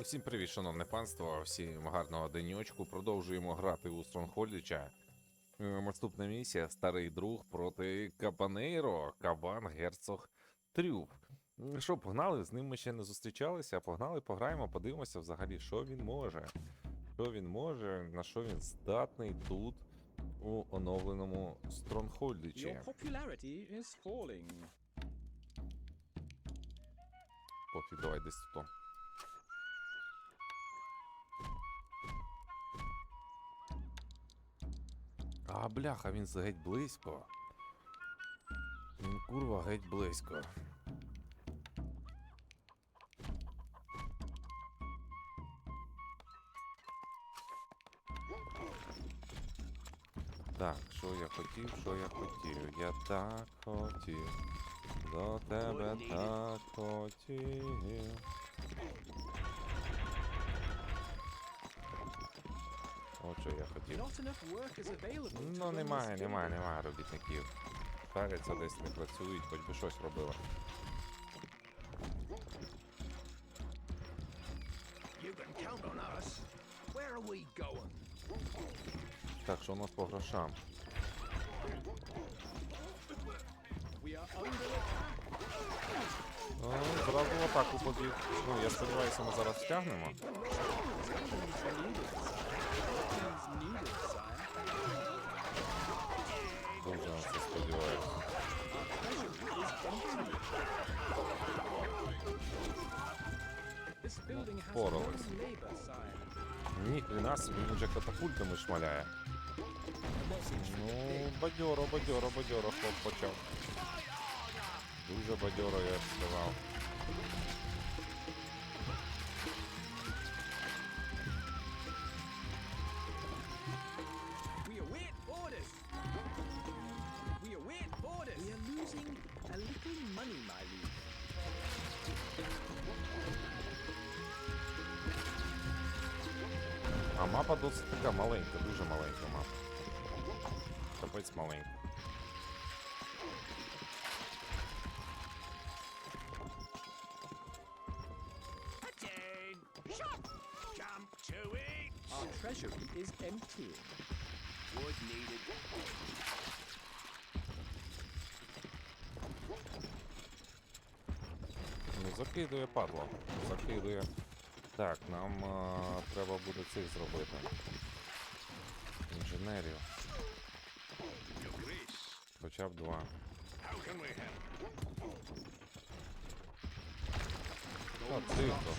Усім привіт, шановне панство, всім гарного денечку. Продовжуємо грати у Стронгхольдича. Е, Наступна місія Старий друг проти Кабанейро, Кабан Герцог Трюф. Що, погнали? З ним ми ще не зустрічалися. Погнали, пограємо, подивимося взагалі, що він може. Що він може, на що він здатний тут у оновленому popularity. Пофіг, давай десь тут. А, бляха, він геть близько. Він курва геть близько. Так, що я хотів, що я хотів. Я так хотів. До тебе так хотів. Що я хотів. Ну немає, немає, немає робітників. Шаряться десь не працюють, хоч би щось робили. Так, що у нас по грошам? Ну, зразу в атаку побіг. Ну, я сподіваюся, ми зараз втягнемо. This building has впорались. no labor, sire. Ні, хрена собі, він же катапультами шмаляє. Ну, бадьоро, бадьоро, бадьоро, хлоп почав. Дуже бадьоро, я б сказав. Treasury is empty. Wood needed. Ну, закидує падло. Закидує. Так, нам а, треба буде цих зробити. Інженерів. Хоча б два. Та тихо.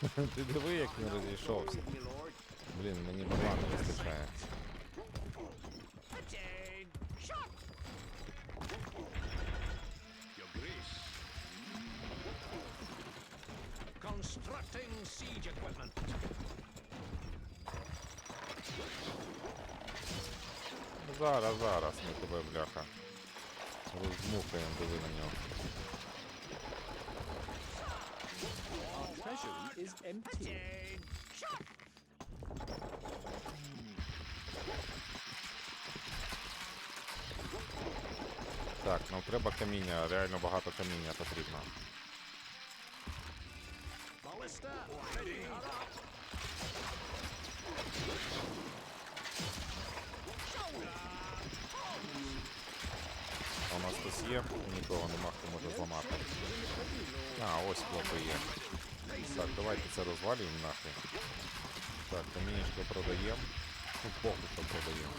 Too low, sire. Ти диви, як він розійшовся. My lord. Блін, мені бабла не вистачає. Attain! Shot! Your grace. Constructing siege equipment. Зараз, зараз ми тебе, бляха. Роздмухаємо, диви на нього. Treasury is empty. Так, нам треба каміння, реально багато каміння потрібно. У нас хтось є, нікого нема, хто може зламати. А, ось хлопи є. Так, давайте це розвалюємо нахрен. Так, камінечко продаємо. Ну, поки що продаємо.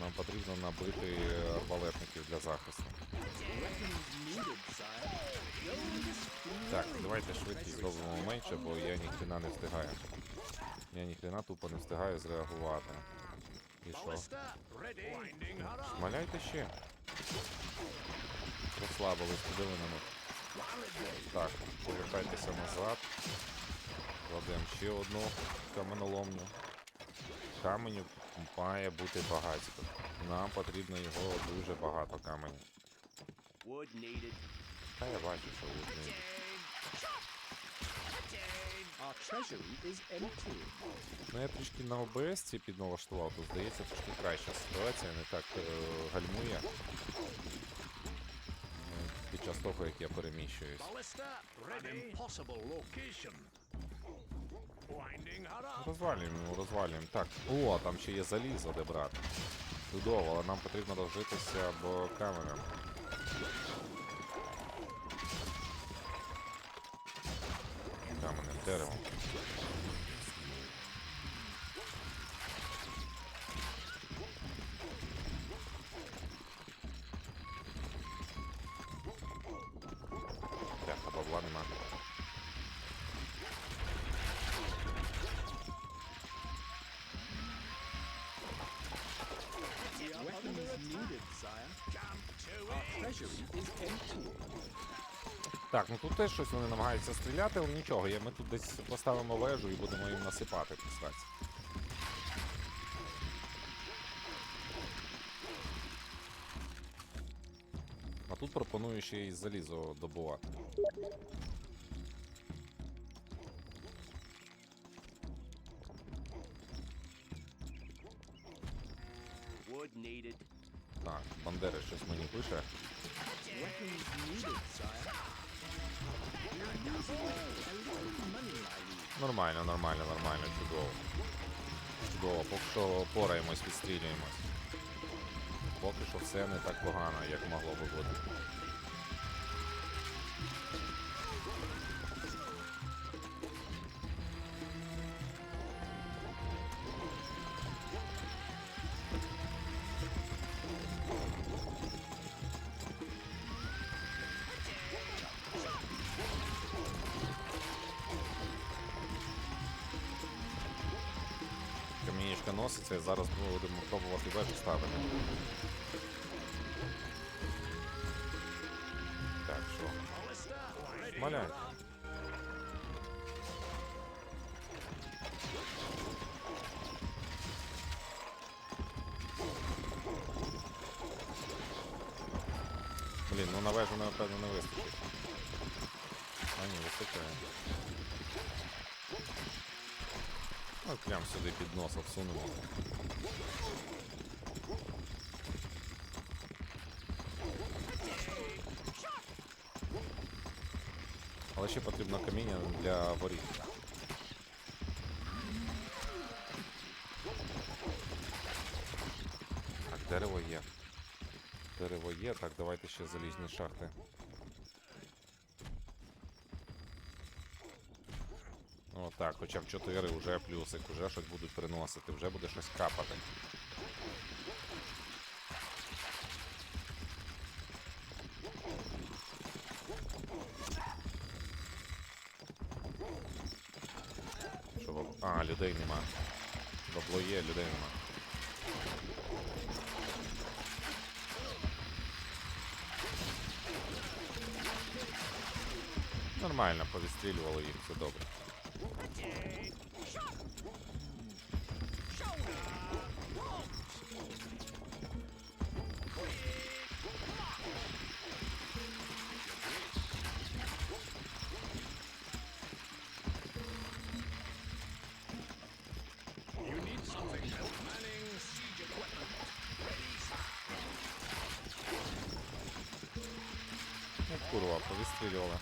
Нам потрібно набити арбалетників для захисту. Так, давайте швидкість зробимо менше, бо я ніхрена не встигаю. Я ніхрена тупо не встигаю зреагувати. І що? Ballista ready. Winding her up. Маляйте ще. Розслабились, куди ви на них? Так, повертайтеся назад. Кладемо ще одну каменоломню. Каменю має бути багатько. Нам потрібно його дуже багато каменю. Та я бачу, що empty. Ну я трішки на ОБС ці підналаштував, то здається трошки краща ситуація, не так е, гальмує. Час того, як я переміщуюсь. Розвалюємо, розвалюємо. Так. О, там ще є залізо, де брати. Чудово, але нам потрібно розжитися бо камерам. Каменем деревом. Так, ну тут теж щось вони намагаються стріляти, але нічого, ми тут десь поставимо вежу і будемо їм насипати пістаць. А тут пропоную ще й залізо добувати. Little щось мені пише. Нормально, нормально, нормально, чудово. Чудово, поки що пораємось, відстрілюємось. Поки що все не так погано, як могло би бути. ми будемо пробувати вежу ставити. Так, що? Ballista, ready. Маляй. Блін, ну на вежу, напевно, не вистачить. А ні, вистачає. Ну, прям сюди під носа всунемо. Але ще потрібно каміння для воріт. Так, дерево є. Дерево є, так, давайте ще залізні шахти. Так, хоча б 4 вже плюсик, вже щось будуть приносити, вже буде щось капати. Що. А, людей нема. Бабло є, людей нема. Нормально, повістрілювали їх, все добре. No kurwa, powystrzeliona.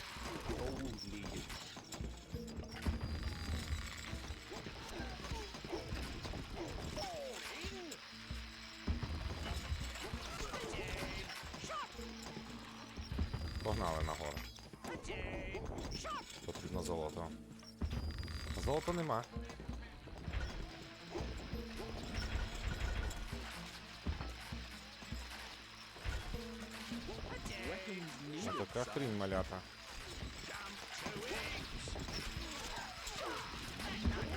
Погнали нагору. Потрібно золото. Золота нема. Така хрінь малята.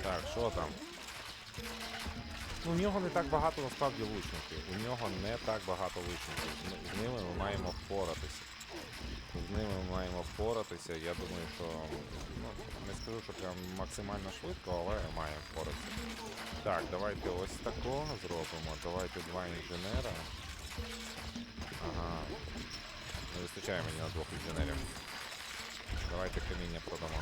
Так, що там? Ну, у нього не так багато насправді лучників. У нього не так багато лучників. З ними ми маємо впоратися. З ними ми маємо впоратися. Я думаю, що ну, не скажу, що прям максимально швидко, але маємо впоратися. Так, давайте ось такого зробимо. Давайте два інженера. Ага. Не вистачає мені на двох інженерів. Давайте каміння продамо.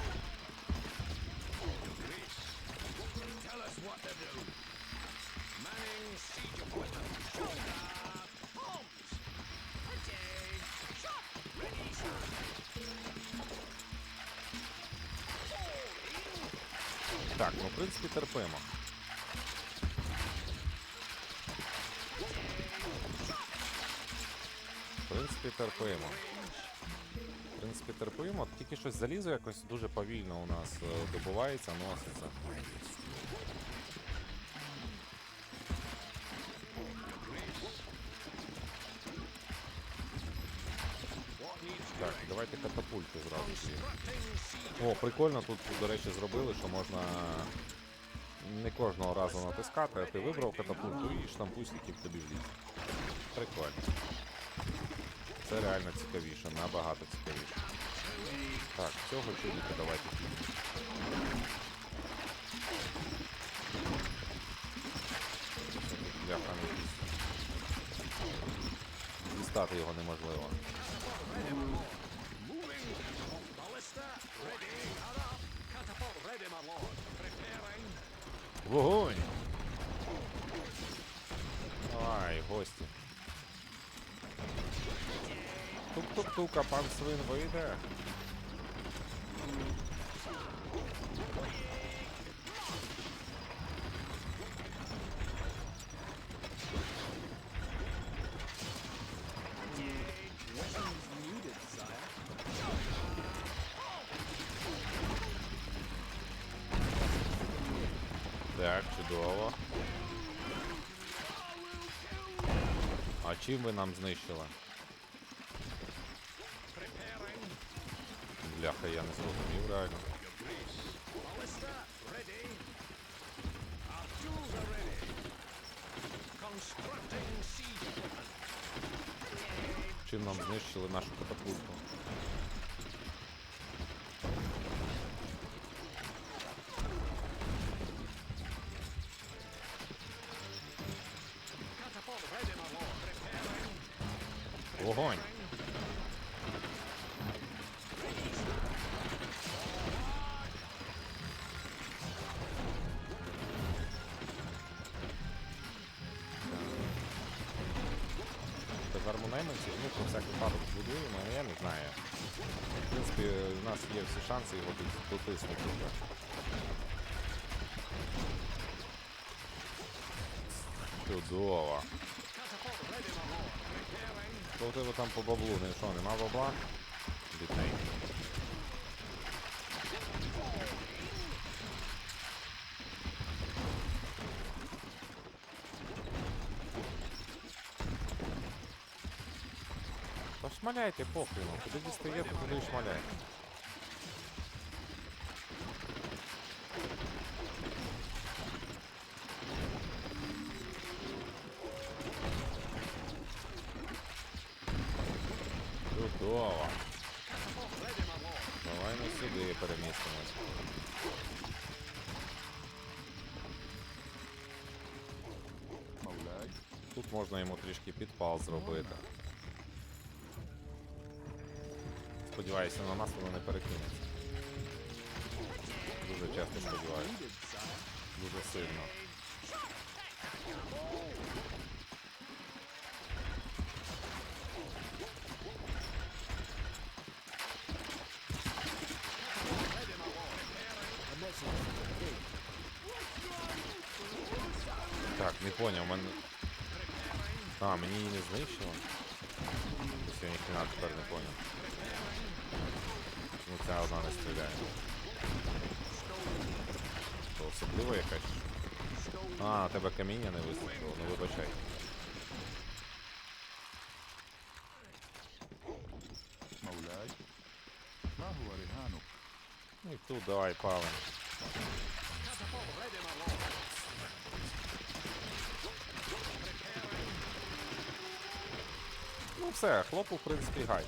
Так, ну в принципі терпимо. В принципі, терпимо. В принципі, терпимо. Тільки щось залізо якось дуже повільно у нас е, добувається, носиться. Так, давайте катапульти зразу дві. О, прикольно тут, до речі, зробили, що можна не кожного разу натискати, а ти вибрав катапульту і штампуй скільки тобі вліз. Прикольно. Це реально цікавіше, набагато цікавіше. Так, цього чудика давайте підемо. Бляха не дійсно. Дістати його неможливо. Вогонь! Давай, гості. Тук-тук-тук, а пан свин вийде. Чудово. А чим ви нам знищили? Бляха, я не зрозумів реально. Чим нам знищили нашу катапульту? У нас є всі шанси його вже. Чудово. Що у тебе там по баблу? Не що, нема бабла? Бідненький. Та шмаляйте похрен, куди дістаєте, туди і шмаляйте. Чудово. Давай ми сюди перемістимось. Тут можна йому трішки підпал зробити. Сподіваюся, на нас воно не перекинеться. Дуже часто сподіваюся. Дуже сильно. Не понял, мене... А, мне не знищило. Все, ніхрена тепер не поняв. Чому ця одна не стріляє? То особливо якась? А, тебе каміння не вистачило, ну вибачай. Ну. ну и тут давай палим. Все, хлопу, в принципі, гай.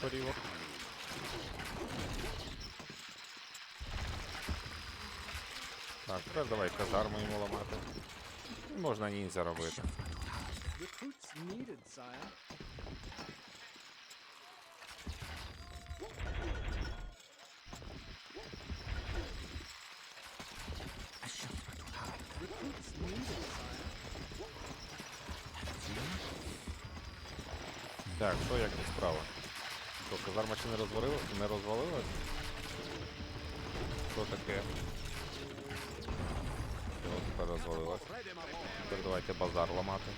Другу партію корівок. Так, тепер давай казарму йому ламати. І можна ніндзя робити. Recruits needed, sire. Recruits needed, sire. Так, що як тут справа? Казарма ще не розвалила? Не розвалилась? Що таке? Що тепер розвалилась? Тепер давайте базар ламати.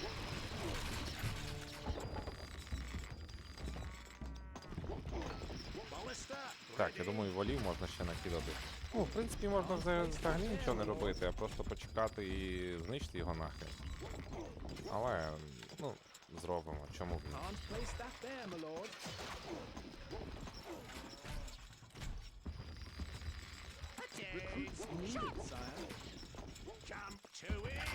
Так, я думаю, валів можна ще накидати. Ну, в принципі, можна взагалі нічого не робити, а просто почекати і знищити його нахер. Але, ну, зробимо, чому б ні. Recruits needed, sire. Camp to it.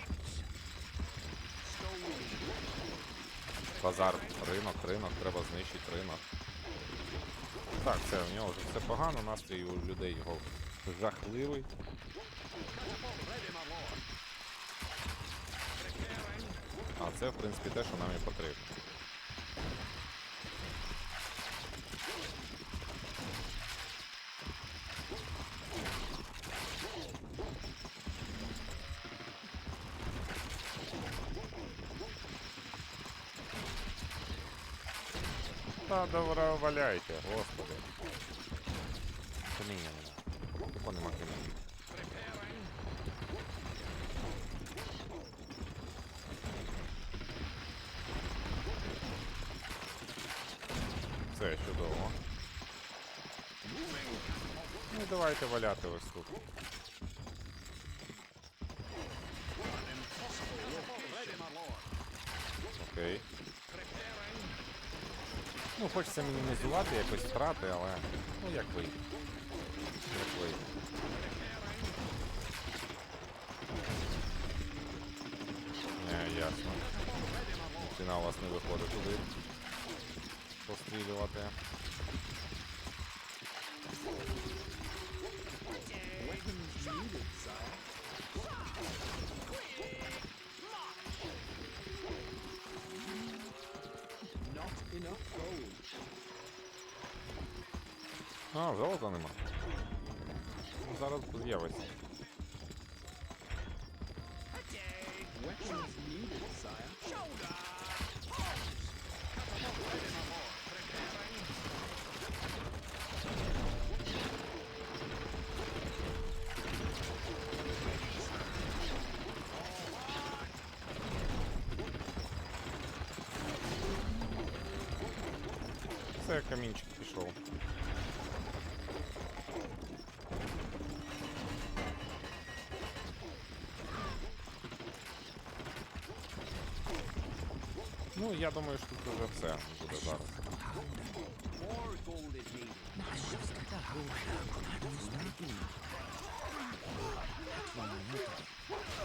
Базар, ринок, ринок, треба знищити ринок. Так, це у нього вже все погано, настрій у людей його жахливий. А це, в принципі, те, що нам і потрібно. Та добре валяйте, господи. Каміння нема. Тупо нема каміння. Це чудово. Ну і давайте валяти ось тут. Ну, хочеться мінімізувати якось втрати, але. Ну як вийде. Як вийде. Не, ясно. Фінал у вас не виходить туди. Пострілювати. золота нема. Ну, зараз з'явиться. Це камінчик пішов. Ну, я думаю, що тут вже все буде зараз.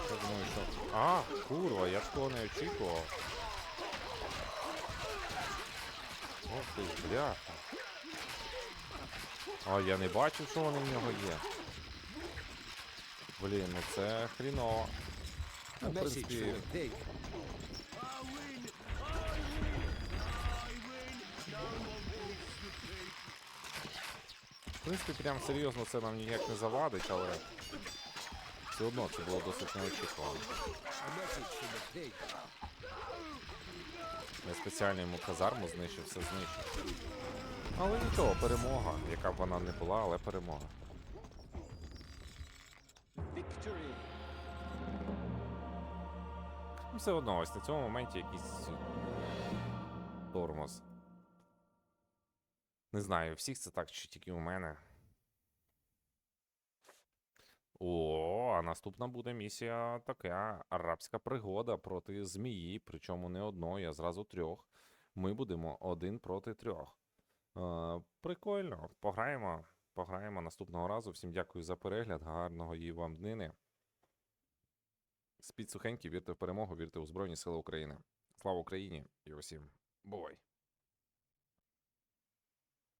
Я думаю, що. А, курва, я такого не очікував. Ох ти, ж, бляха. А, я не бачив, що вони в нього є. Блін, ну це хріново. Ну, в принципі, в принципі, прям серйозно це нам ніяк не завадить, але все одно це було досить неочікувано. Я спеціально йому казарму знищив, все знищив. Але нічого, перемога, яка б вона не була, але перемога. Все одно, ось на цьому моменті якийсь тормоз. Не знаю, у всіх це так, чи тільки у мене. О, а наступна буде місія така арабська пригода проти змії, причому не одної, а зразу трьох. Ми будемо один проти трьох. Е, прикольно, пограємо. Пограємо наступного разу. Всім дякую за перегляд. Гарного їй вам днини. Спіть сухенькі, вірте в перемогу, вірте у Збройні Сили України. Слава Україні і усім бувай!